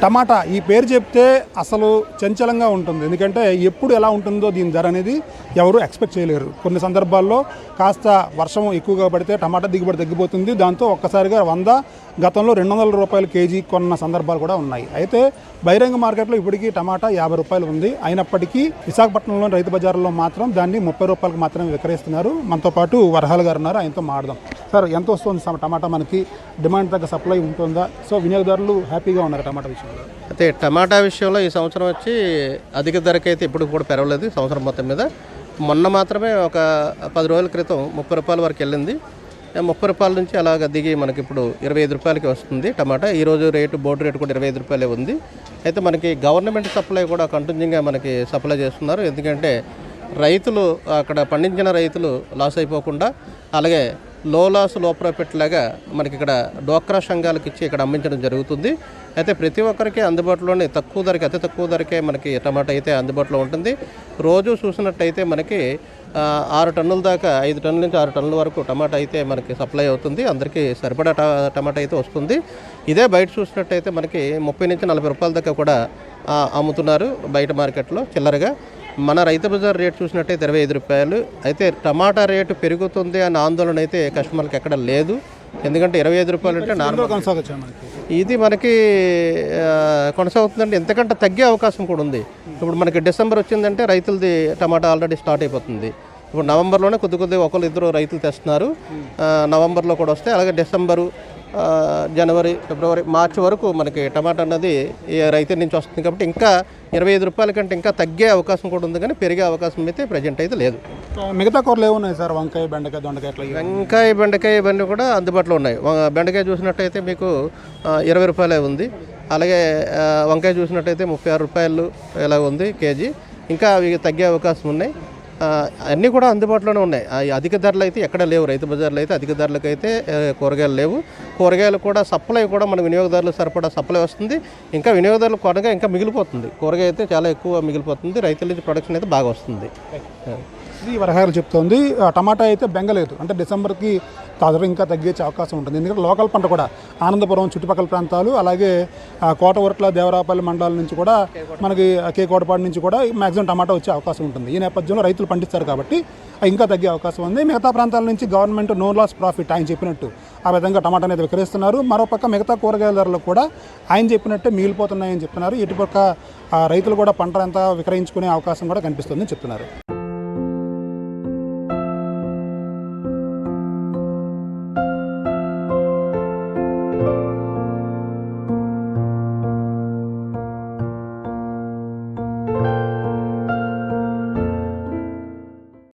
టమాటా ఈ పేరు చెప్తే అసలు చంచలంగా ఉంటుంది. ఎందుకంటే ఎప్పుడు ఎలా ఉంటుందో దీని ధర అనేది ఎవరు ఎక్స్పెక్ట్ చేయలేరు. కొన్ని సందర్భాల్లో కాస్త వర్షం ఎక్కువగా పడితే టమాటా దిగుబడి తగ్గిపోతుంది. దాంతో ఒక్కసారిగా వంద గతంలో రెండు వందల రూపాయల కేజీ కొన్న సందర్భాలు కూడా ఉన్నాయి. అయితే బహిరంగ మార్కెట్లో ఇప్పటికీ టమాటా యాభై రూపాయలు ఉంది. అయినప్పటికీ విశాఖపట్నంలోని రైతు బజార్లో మాత్రం దాన్ని ముప్పై రూపాయలకు మాత్రమే విక్రయిస్తున్నారు. మనతో పాటు వరహాల్ గారు ఉన్నారు. ఆయనతో మాడదాం సార్ ఎంత వస్తుంది సార్ టమాటా మనకి? డిమాండ్ తగ్గ సప్లై ఉంటుందా? సో వినియోగదారులు హ్యాపీగా ఉన్నారు టమాటా విషయంలో. అయితే టమాటా విషయంలో ఈ సంవత్సరం వచ్చి అధిక ధరకైతే అయితే ఇప్పుడు కూడా పెరగలేదు సంవత్సరం మొత్తం మీద. మొన్న మాత్రమే ఒక పది రోజుల క్రితం ముప్పై రూపాయల వరకు వెళ్ళింది. ముప్పై రూపాయల నుంచి అలాగ దిగి మనకి ఇప్పుడు ఇరవై ఐదు రూపాయలకి వస్తుంది టమాటా. ఈ రోజు రేటు బోర్డు రేటు కూడా ఇరవై ఐదు రూపాయలే ఉంది. అయితే మనకి గవర్నమెంట్ సప్లై కూడా కంటిన్యూగా మనకి సప్లై చేస్తున్నారు. ఎందుకంటే రైతులు అక్కడ పండించిన రైతులు లాస్ అయిపోకుండా అలాగే లో లాస్లో ప్రాఫిట్ లాగా మనకి ఇక్కడ డోక్రా సంఘాలకు ఇచ్చి ఇక్కడ అమ్మించడం జరుగుతుంది. అయితే ప్రతి ఒక్కరికి అందుబాటులోనే తక్కువ ధరకి అతి తక్కువ ధరకే మనకి టమాటా అయితే అందుబాటులో ఉంటుంది. రోజు చూసినట్టయితే మనకి ఆరు టన్నుల దాకా ఐదు టన్నుల నుంచి ఆరు టన్నుల వరకు టమాటా అయితే మనకి సప్లై అవుతుంది. అందరికీ సరిపడా ట- టమాటా అయితే వస్తుంది. ఇదే బయట చూసినట్టయితే మనకి ముప్పై నుంచి నలభై రూపాయల దాకా కూడా అమ్ముతున్నారు బయట మార్కెట్లో చిల్లరగా. మన రైతు బజార్ రేట్ చూసినట్టయితే ఇరవై ఐదు రూపాయలు. అయితే టమాటా రేటు పెరుగుతుంది అనే ఆందోళన అయితే కస్టమర్కి ఎక్కడ లేదు. ఎందుకంటే ఇరవై ఐదు రూపాయలు అంటే నార్మల్ ఇది మనకి కొనసాగుతుందంటే ఎంతకంటే తగ్గే అవకాశం కూడా ఉంది. ఇప్పుడు మనకి డిసెంబర్ వచ్చిందంటే రైతులది టమాటా ఆల్రెడీ స్టార్ట్ అయిపోతుంది. ఇప్పుడు నవంబర్లోనే కొద్ది కొద్దిగా ఒకరు ఇద్దరు రైతులు తెస్తున్నారు. నవంబర్లో కూడా వస్తాయి అలాగే డిసెంబరు జనవరి ఫిబ్రవరి మార్చి వరకు మనకి టమాటా అన్నది రైతు నుంచి వస్తుంది కాబట్టి ఇంకా ఇరవై ఐదు రూపాయల కంటే ఇంకా తగ్గే అవకాశం కూడా ఉంది కానీ పెరిగే అవకాశం అయితే ప్రజెంట్ అయితే లేదు. మిగతా కూరలు ఏమున్నాయి సార్? వంకాయ బెండకాయ దొండకాయ? వంకాయ బెండకాయ ఇవన్నీ కూడా అందుబాటులో ఉన్నాయి. బెండకాయ చూసినట్టయితే మీకు ఇరవై రూపాయలే ఉంది. అలాగే వంకాయ చూసినట్టయితే ముప్పై ఆరు రూపాయలు ఇలా ఉంది కేజీ. ఇంకా అవి తగ్గే అవకాశం ఉన్నాయి. అన్నీ కూడా అందుబాటులోనే ఉన్నాయి. అధిక ధరలు అయితే ఎక్కడ లేవు. రైతు బజార్లో అయితే అధిక ధరలకు అయితే కూరగాయలు లేవు. కూరగాయలు కూడా సప్లై కూడా మన వినియోగదారులు సరిపడా సప్లై వస్తుంది. ఇంకా వినియోగదారులు కొనగా ఇంకా మిగిలిపోతుంది. కూరగాయ అయితే చాలా ఎక్కువ మిగిలిపోతుంది. రైతుల ప్రొడక్షన్ అయితే బాగా వస్తుంది. ఇది వరహాలు చెప్తోంది. టమాటా అయితే బెంగలేదు. అంటే డిసెంబర్కి తాజా ఇంకా తగ్గే అవకాశం ఉంటుంది. ఎందుకంటే లోకల్ పంట కూడా ఆనందపురం చుట్టుపక్కల ప్రాంతాలు అలాగే కోటవర్ట్ల దేవరాపల్లి మండలం నుంచి కూడా మనకి కే కోటపాడు నుంచి కూడా మ్యాక్సిమం టమాటా వచ్చే అవకాశం ఉంటుంది. ఈ నేపథ్యంలో రైతులు పండిస్తారు కాబట్టి ఇంకా తగ్గే అవకాశం ఉంది. మిగతా ప్రాంతాల నుంచి గవర్నమెంట్ నో లాస్ ప్రాఫిట్ ఆయన చెప్పినట్టు ఆ విధంగా టమాటా అనేది విక్రయిస్తున్నారు. మరోపక్క మిగతా కూరగాయల ధరలు కూడా ఆయన చెప్పినట్టే మిగిలిపోతున్నాయని చెప్తున్నారు. ఇటుపక్క ఆ, రైతులు కూడా పంట అంతా విక్రయించుకునే అవకాశం కూడా కనిపిస్తుందని చెప్తున్నారు.